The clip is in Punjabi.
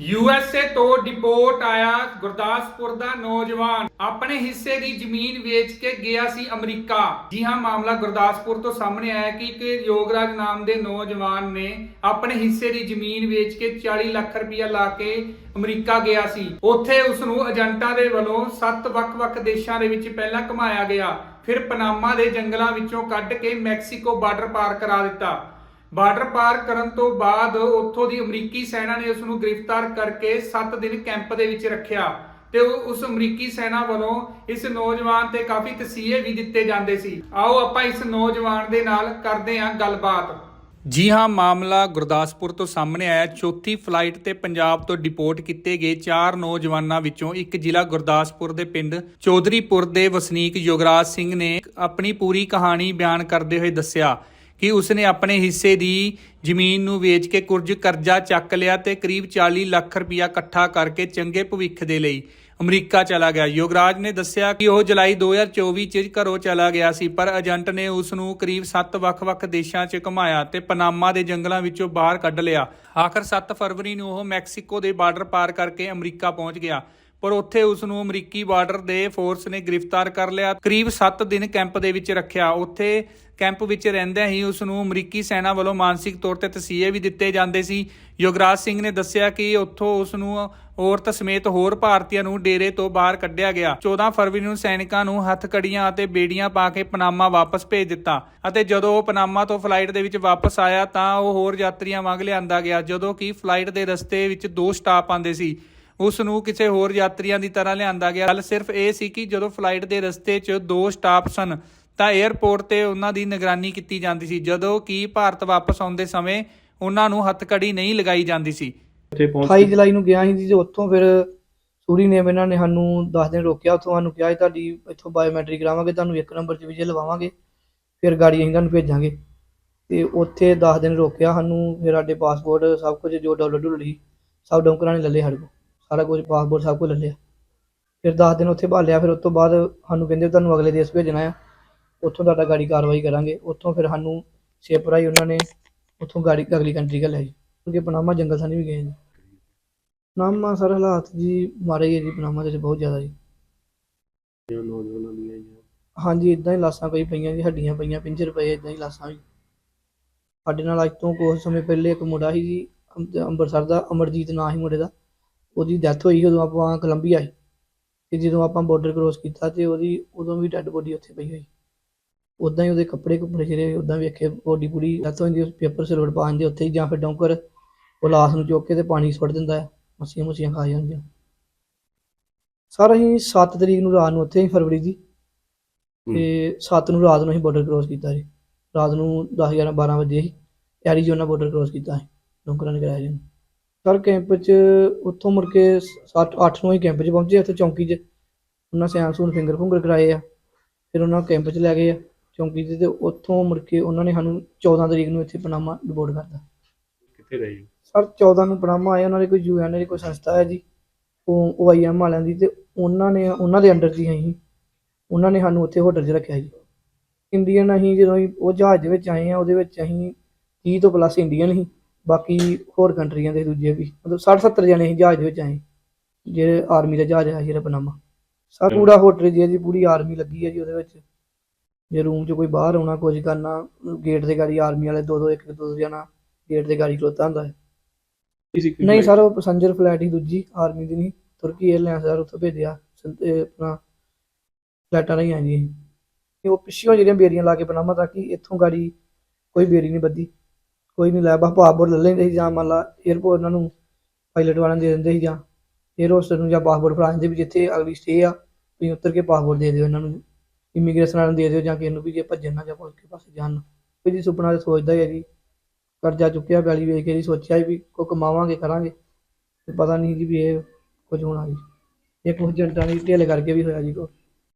ਯੂਐਸਏ ਤੋਂ ਡਿਪੋਰਟ ਆਇਆ ਗੁਰਦਾਸਪੁਰ ਦਾ ਨੌਜਵਾਨ। ਆਪਣੇ ਹਿੱਸੇ ਦੀ ਜ਼ਮੀਨ ਵੇਚ ਕੇ ਗਿਆ ਸੀ ਅਮਰੀਕਾ। ਜੀ ਹਾਂ, ਮਾਮਲਾ ਗੁਰਦਾਸਪੁਰ ਤੋਂ ਸਾਹਮਣੇ ਆਇਆ ਕਿ ਇੱਕ ਯੋਗਰਾਜ ਨਾਮ ਦੇ ਨੌਜਵਾਨ ਨੇ ਆਪਣੇ ਹਿੱਸੇ ਦੀ ਜ਼ਮੀਨ ਵੇਚ ਕੇ 40 ਲੱਖ ਰੁਪਇਆ ਲਾ ਕੇ ਅਮਰੀਕਾ ਗਿਆ ਸੀ। ਉੱਥੇ ਉਸ ਨੂੰ ਏਜੰਟਾਂ ਦੇ ਵੱਲੋਂ ਸੱਤ ਵੱਖ-ਵੱਖ ਦੇਸ਼ਾਂ ਦੇ ਵਿੱਚ ਪਹਿਲਾਂ ਘੁਮਾਇਆ ਗਿਆ। ਫਿਰ ਪਨਾਮਾ ਦੇ ਜੰਗਲਾਂ ਵਿੱਚੋਂ ਕੱਢ ਕੇ ਮੈਕਸੀਕੋ ਬਾਰਡਰ ਪਾਰ ਕਰਾ ਦਿੱਤਾ। ਬਾਰਡਰ ਪਾਰ ਕਰਨ ਤੋਂ ਬਾਅਦ ਉੱਥੋਂ ਦੀ ਅਮਰੀਕੀ ਸੈਨਾ ਨੇ ਉਸ ਨੂੰ ਗ੍ਰਿਫਤਾਰ ਕਰਕੇ 7 ਦਿਨ ਕੈਂਪ ਦੇ ਵਿੱਚ ਰੱਖਿਆ ਤੇ ਉਸ ਅਮਰੀਕੀ ਸੈਨਾ ਵੱਲੋਂ ਇਸ ਨੌਜਵਾਨ ਤੇ ਕਾਫੀ ਤਸੀਹੇ ਵੀ ਦਿੱਤੇ ਜਾਂਦੇ ਸੀ। ਆਓ ਆਪਾਂ ਇਸ ਨੌਜਵਾਨ ਦੇ ਨਾਲ ਕਰਦੇ ਹਾਂ ਗੱਲਬਾਤ। ਜੀ ਹਾਂ, ਮਾਮਲਾ ਗੁਰਦਾਸਪੁਰ ਤੋਂ ਸਾਹਮਣੇ ਆਇਆ। ਚੌਥੀ ਫਲਾਈਟ ਤੇ ਪੰਜਾਬ ਤੋਂ ਡਿਪੋਰਟ ਕੀਤੇ ਗਏ ਚਾਰ ਨੌਜਵਾਨਾਂ ਵਿੱਚੋਂ ਇੱਕ ਜ਼ਿਲ੍ਹਾ ਗੁਰਦਾਸਪੁਰ ਦੇ ਪਿੰਡ ਚੌਧਰੀਪੁਰ ਦੇ ਵਸਨੀਕ ਯੁਗਰਾਜ ਸਿੰਘ ਨੇ ਆਪਣੀ ਪੂਰੀ ਕਹਾਣੀ ਬਿਆਨ ਕਰਦੇ ਹੋਏ ਦੱਸਿਆ ਕਿ ਉਸਨੇ ਆਪਣੇ ਹਿੱਸੇ ਦੀ ਜ਼ਮੀਨ ਨੂੰ ਵੇਚ ਕੇ ਕੁਝ ਕਰਜ਼ਾ ਚੱਕ ਲਿਆ ਤੇ ਕਰੀਬ 40 ਲੱਖ ਰੁਪਇਆ ਇਕੱਠਾ ਕਰਕੇ ਚੰਗੇ ਭਵਿੱਖ ਦੇ ਲਈ ਅਮਰੀਕਾ ਚਲਾ ਗਿਆ। ਯੋਗਰਾਜ ਨੇ ਦੱਸਿਆ ਕਿ ਉਹ ਜੁਲਾਈ 2024 ਚ ਘਰੋਂ ਚਲਾ ਗਿਆ ਸੀ, ਪਰ ਏਜੰਟ ਨੇ ਉਸ ਨੂੰ ਕਰੀਬ 7 ਵੱਖ-ਵੱਖ ਦੇਸ਼ਾਂ 'ਚ ਘੁਮਾਇਆ ਤੇ ਪਨਾਮਾ ਦੇ ਜੰਗਲਾਂ ਵਿੱਚੋਂ ਬਾਹਰ ਕੱਢ ਲਿਆ। ਆਖਰ 7 ਫਰਵਰੀ ਨੂੰ ਉਹ ਮੈਕਸੀਕੋ ਦੇ ਬਾਰਡਰ ਪਾਰ ਕਰਕੇ ਅਮਰੀਕਾ ਪਹੁੰਚ ਗਿਆ। ਪਰ ਉੱਥੇ ਉਸ ਨੂੰ ਅਮਰੀਕੀ ਬਾਰਡਰ ਦੇ ਫੋਰਸ ਨੇ ਗ੍ਰਿਫਤਾਰ ਕਰ ਲਿਆ। ਕਰੀਬ 7 ਦਿਨ ਕੈਂਪ ਦੇ ਵਿੱਚ ਰੱਖਿਆ। ਉੱਥੇ ਕੈਂਪ ਵਿੱਚ ਰਹਿੰਦਿਆਂ ਹੀ ਉਸ ਨੂੰ ਅਮਰੀਕੀ ਸੈਨਾ ਵੱਲੋਂ ਮਾਨਸਿਕ ਤੌਰ ਤੇ ਤਸੀਹੇ ਵੀ ਦਿੱਤੇ ਜਾਂਦੇ ਸੀ। ਯੁਗਰਾਜ ਸਿੰਘ ਨੇ ਦੱਸਿਆ ਕਿ ਉੱਥੋਂ ਉਸ ਨੂੰ ਔਰਤ ਸਮੇਤ ਹੋਰ ਭਾਰਤੀਆਂ ਨੂੰ ਡੇਰੇ ਤੋਂ ਬਾਹਰ ਕੱਢਿਆ ਗਿਆ। 14 ਫਰਵਰੀ ਨੂੰ ਸੈਨਿਕਾਂ ਨੂੰ ਹੱਥਕੜੀਆਂ ਅਤੇ ਬੇੜੀਆਂ ਪਾ ਕੇ ਪਨਾਮਾ ਵਾਪਸ ਭੇਜ ਦਿੱਤਾ ਅਤੇ ਜਦੋਂ ਉਹ ਪਨਾਮਾ ਤੋਂ ਫਲਾਈਟ ਦੇ ਵਿੱਚ ਵਾਪਸ ਆਇਆ ਤਾਂ ਉਹ ਹੋਰ ਯਾਤਰੀਆਂ ਵਾਂਗ ਲਿਆਂਦਾ ਗਿਆ, ਜਦੋਂ ਕਿ ਫਲਾਈਟ ਦੇ ਰਸਤੇ ਵਿੱਚ ਦੋ ਸਟਾਪ ਆਉਂਦੇ ਸੀ। ਉਸ ਨੂੰ ਕਿਸੇ ਹੋਰ ਯਾਤਰੀਆਂ ਦੀ ਤਰ੍ਹਾਂ ਲਿਆਂਦਾ ਗਿਆ। ਗੱਲ ਸਿਰਫ ਇਹ ਸੀ ਕਿ ਜਦੋਂ ਫਲਾਈਟ ਦੇ ਰਸਤੇ 'ਚ ਦੋ ਸਟਾਪ ਸਨ ਤਾਂ 에ਅਰਪੋਰਟ ਤੇ ਉਹਨਾਂ ਦੀ ਨਿਗਰਾਨੀ ਕੀਤੀ ਜਾਂਦੀ ਸੀ ਜਦੋਂ ਕਿ ਭਾਰਤ ਵਾਪਸ ਆਉਂਦੇ ਸਮੇਂ ਉਹਨਾਂ ਨੂੰ ਹੱਥਕੜੀ ਨਹੀਂ ਲਗਾਈ ਜਾਂਦੀ ਸੀ। ਉੱਥੇ ਪਹੁੰਚ 28 ਜੁਲਾਈ ਨੂੰ ਗਿਆ ਸੀ ਜੀ ਤੇ ਉੱਥੋਂ ਫਿਰ ਸੂਰੀ ਨੇ ਇਹਨਾਂ ਨੇ ਸਾਨੂੰ 10 ਦਿਨ ਰੋਕਿਆ ਉੱਥੋਂ ਸਾਨੂੰ ਕਿਹਾ ਤੁਹਾਡੀ ਇੱਥੋਂ ਬਾਇਓਮੈਟ੍ਰਿਕ ਕਰਾਵਾਂਗੇ ਤੁਹਾਨੂੰ ਇੱਕ ਨੰਬਰ 'ਚ ਵੀਜ਼ੇ ਲਵਾਵਾਂਗੇ ਫਿਰ ਗਾੜੀ ਅਸੀਂ ਤੁਹਾਨੂੰ ਭੇਜਾਂਗੇ। ਤੇ ਉੱਥੇ 10 ਦਿਨ ਰੋਕਿਆ ਸਾਨੂੰ ਫਿਰ ਸਾਡੇ ਪਾਸਪੋਰਟ ਸਭ ਕੁਝ ਜੋ ਡਾਲਰ ਡੁੱਲ ਲਈ ਸਭ ਡੌਂਕਰਾਂ ਨੇ ਲੈ ਲਏ ਸਾਡੇ ਕੋਲ। ਸਾਰਾ ਕੁਝ ਪਾਸਪੋਰਟ ਸਭ ਕੁਝ ਲੈ ਲਿਆ। ਫਿਰ 10 ਦਿਨ ਉੱਥੇ ਭਾਲਿਆ ਫਿਰ ਉਸ ਤੋਂ ਬਾਅਦ ਸਾਨੂੰ ਕਹਿੰਦੇ ਤੁਹਾਨੂੰ ਅਗਲੇ ਦੇਸ਼ ਭੇਜਣਾ ਆ। ਉੱਥੋਂ ਤੁਹਾਡਾ ਗਾੜੀ ਕਾਰਵਾਈ ਕਰਾਂਗੇ। ਉੱਥੋਂ ਫਿਰ ਸਾਨੂੰ ਸ਼ਿਪ ਰਾਹੀਂ ਉਹਨਾਂ ਨੇ ਉੱਥੋਂ ਗਾੜੀ ਅਗਲੀ ਕੰਟਰੀ ਘੱਲਿਆ ਜੀ। ਕਿਉਂਕਿ ਪਨਾਮਾ ਜੰਗਲ ਸਾਨੀ ਵੀ ਗਏ ਜੀ ਪਨਾਮਾ ਸਰ ਹਾਲਾਤ ਜੀ ਮਾਰੇ ਹੈ ਜੀ ਪਨਾਮਾ ਦੇ ਵਿੱਚ ਬਹੁਤ ਜ਼ਿਆਦਾ ਜੀ। ਨੌਜਵਾਨਾਂ ਦੀਆਂ ਹਾਂਜੀ ਇਦਾਂ ਹੀ ਲਾਸਾਂ ਕਈ ਪਈਆਂ ਜੀ ਹੱਡੀਆਂ ਪਈਆਂ ਪਿੰਜਰ ਪਏ ਇਦਾਂ ਹੀ ਲਾਸਾਂ ਵੀ ਸਾਡੇ ਨਾਲ ਅੱਜ ਤੋਂ ਕੁਝ ਸਮੇਂ ਪਹਿਲੇ ਇੱਕ ਮੁੰਡਾ ਸੀ ਜੀ ਅੰਮ- ਅੰਮ੍ਰਿਤਸਰ ਦਾ ਅਮਰਜੀਤ ਨਾਂ ਸੀ ਮੁੰਡੇ ਦਾ। ਉਹਦੀ ਡੈਥ ਹੋਈ ਸੀ, ਉਦੋਂ ਆਪਾਂ ਕੋਲੰਬੀਆ ਸੀ। ਤੇ ਜਦੋਂ ਆਪਾਂ ਬਾਰਡਰ ਕ੍ਰੋਸ ਕੀਤਾ ਤੇ ਉਹਦੀ, ਉਦੋਂ ਵੀ ਡੈੱਡ ਬੋਡੀ ਉੱਥੇ ਪਈ ਹੋਈ। ਉਦਾਂ ਹੀ ਉਹਦੇ ਕੱਪੜੇ ਕੁੱਪੜੇ ਜਿਹੜੇ ਉਦਾਂ ਵੇਖੇ ਬੋਡੀ ਪੂਰੀ ਡੈਥ ਹੋ ਜਾਂਦੀ ਪੇਪਰ ਸਿਲਵਰ ਪਾ ਦਿੰਦੇ ਉੱਥੇ ਹੀ ਜਾਂ ਫਿਰ ਡੌਂਕਰ ਉਹ ਲਾਸ਼ ਨੂੰ ਚੁੱਕ ਕੇ ਤੇ ਪਾਣੀ ਸੁੱਟ ਦਿੰਦਾ ਹੈ, ਮੱਛੀਆਂ ਮੁੱਛੀਆਂ ਖਾ ਜਾਂਦੀਆਂ। ਸਰ ਅਸੀਂ 7 ਤਰੀਕ ਨੂੰ ਰਾਤ ਨੂੰ ਉੱਥੇ ਹੀ ਫਰਵਰੀ ਦੀ। ਤੇ 7 ਨੂੰ ਰਾਤ ਨੂੰ ਅਸੀਂ ਬਾਰਡਰ ਕ੍ਰੋਸ ਕੀਤਾ ਜੀ। ਰਾਤ ਨੂੰ 10 11 12 ਵਜੇ ਅਸੀਂ ਐਰੀਜ਼ੋਨਾ ਬਾਰਡਰ ਕ੍ਰੋਸ ਕੀਤਾ ਸੀ, ਡੋਂਕਰਾਂ ਨੇ ਕਰਾਇਆ ਜੀ ਸਰ ਕੈਂਪ 'ਚ ਉੱਥੋਂ ਮੁੜ ਕੇ 7 8 ਨੂੰ ਹੀ ਕੈਂਪ 'ਚ ਪਹੁੰਚੇ ਉੱਥੇ ਚੌਂਕੀ 'ਚ। ਉਹਨਾਂ ਸਿਆਣ ਸੂਣ ਫਿੰਗਰ ਫੁੰਗਰ ਕਰਾਏ ਆ। ਫਿਰ ਉਹਨਾਂ ਨੂੰ ਕੈਂਪ 'ਚ ਲੈ ਗਏ ਆ ਚੌਂਕੀ 'ਚ ਤੇ ਉੱਥੋਂ ਮੁੜ ਕੇ ਉਹਨਾਂ ਨੇ ਸਾਨੂੰ 14 ਤਰੀਕ ਨੂੰ ਇੱਥੇ ਪਨਾਮਾ ਡਿਪੋਰਟ ਕਰਤਾ। ਕਿੱਥੇ ਰਹੀ ਸਰ 14 ਨੂੰ ਪਨਾਮਾ ਆਏ ਉਹਨਾਂ ਦੀ ਕੋਈ ਯੂਐਨ ਦੀ ਕੋਈ ਸੰਸਥਾ ਹੈ ਜੀ ਉਹ ਓਆਈਐਮ ਵਾਲਿਆਂ ਦੀ ਤੇ ਉਹਨਾਂ ਨੇ ਉਹਨਾਂ ਦੇ ਅੰਡਰ ਜੀ ਅਸੀਂ ਉਹਨਾਂ ਨੇ ਸਾਨੂੰ ਉੱਥੇ ਹੋਟਲ 'ਚ ਰੱਖਿਆ ਜੀ। ਇੰਡੀਅਨ ਅਸੀਂ ਜਦੋਂ ਅਸੀਂ ਉਹ ਜਹਾਜ਼ ਦੇ ਵਿੱਚ ਆਏ ਆ ਉਹਦੇ ਵਿੱਚ ਅਸੀਂ 30 ਤੋਂ ਪਲੱਸ ਇੰਡੀਅਨ ਸੀ। ਬਾਕੀ ਹੋਰ ਕੰਟਰੀਆਂ ਦੇ ਦੂਜੇ ਵੀ ਮਤਲਬ 60 70 ਜਣੇ ਅਸੀਂ ਜਹਾਜ਼ ਦੇ ਵਿੱਚ ਆਏ ਜਿਹੜੇ ਆਰਮੀ ਦਾ ਜਹਾਜ਼ ਹੈ ਜਿਹੜਾ ਪਨਾਮਾ ਸਰ ਪੂਰਾ ਹੋਟਲ ਜੀ ਜੀ ਪੂਰੀ ਆਰਮੀ ਲੱਗੀ ਹੈ ਜੀ ਉਹਦੇ ਵਿੱਚ। ਜੇ ਰੂਮ 'ਚ ਕੋਈ ਬਾਹਰ ਆਉਣਾ ਕੁਝ ਕਰਨਾ ਗੇਟ ਦੇ ਗਾੜੀ ਆਰਮੀ ਵਾਲੇ ਦੋ ਦੋ ਇੱਕ ਇੱਕ ਦੋ ਦੋ ਜਣਾ ਗੇਟ ਦੇ ਗਾੜੀ ਖਲੋਤਾ ਹੁੰਦਾ ਹੈ। ਨਹੀਂ ਸਰ ਉਹ ਪੈਸੰਜਰ ਫਲਾਈਟ ਹੀ ਦੂਜੀ ਆਰਮੀ ਦੀ ਨਹੀਂ ਤੁਰਕੀ 에ਅਰਲਾਈਨਸ ਸਰ ਉੱਥੋਂ ਭੇਜਿਆ ਸੰ- ਆਪਣਾ ਫਲਾਈਟਾਂ ਨਹੀਂ ਆਈਆਂ ਜੀ। ਤੇ ਉਹ ਪਿੱਛੋਂ ਜਿਹੜੀਆਂ ਬੇਰੀਆਂ ਲਾ ਕੇ ਪਨਾਮਾ ਤੱਕ ਹੀ ਇੱਥੋਂ ਗਾੜੀ ਕੋਈ ਬੇਰੀ ਨਹੀਂ ਬੱਦੀ ਕੋਈ ਨਹੀਂ ਲੈ ਬਾ ਪਾਸਪੋਰਟ ਲੈ ਲੈਂਦੇ ਸੀ ਜਾਂ ਮੰਨ ਲਾ 에ਅਰਪੋਰਟ ਉਹਨਾਂ ਨੂੰ ਪਾਇਲਟ ਵਾਲਿਆਂ ਨੂੰ ਦੇ ਦਿੰਦੇ ਸੀ ਜਾਂ 에ਅਰ ਹੋਸਟਸ ਨੂੰ ਜਾਂ ਪਾਸਪੋਰਟ ਫੜਾ ਦਿੰਦੇ ਵੀ ਜਿੱਥੇ ਅਗਲੀ ਸਟੇ ਆ, ਤੁਸੀਂ ਉੱਤਰ ਕੇ ਪਾਸਪੋਰਟ ਦੇ ਦਿਓ ਇਹਨਾਂ ਨੂੰ। ਇਮੀਗ੍ਰੇਸ਼ਨ ਵਾਲਿਆਂ ਨੂੰ ਦੇ ਦਿਓ ਜਾਂ ਕਿਸੇ ਨੂੰ ਵੀ ਜੇ ਭੱਜਣ ਨਾ ਜਾਂ ਪੁਲਿਸ ਕੇ ਪਾਸੇ ਜਾਣ ਕੋਈ ਜੀ ਸੁਪਨਾ ਤੇ ਸੋਚਦਾ ਹੀ ਹੈ ਜੀ। ਕਰਜ਼ਾ ਚੁੱਕਿਆ ਬੈਲੀ ਵੇਖ ਕੇ ਜੀ ਸੋਚਿਆ ਵੀ ਕੋ ਕਮਾਵਾਂਗੇ, ਕਰਾਂਗੇ। ਤੇ ਪਤਾ ਨਹੀਂ ਜੀ ਵੀ ਇਹ ਕੁਝ ਹੋਣਾ ਜੀ। ਇਹ ਕੁਝ ਜੰਟਾਂ ਦੀ ਢਿੱਲ ਕਰਕੇ ਵੀ ਹੋਇਆ ਜੀ ਕੋ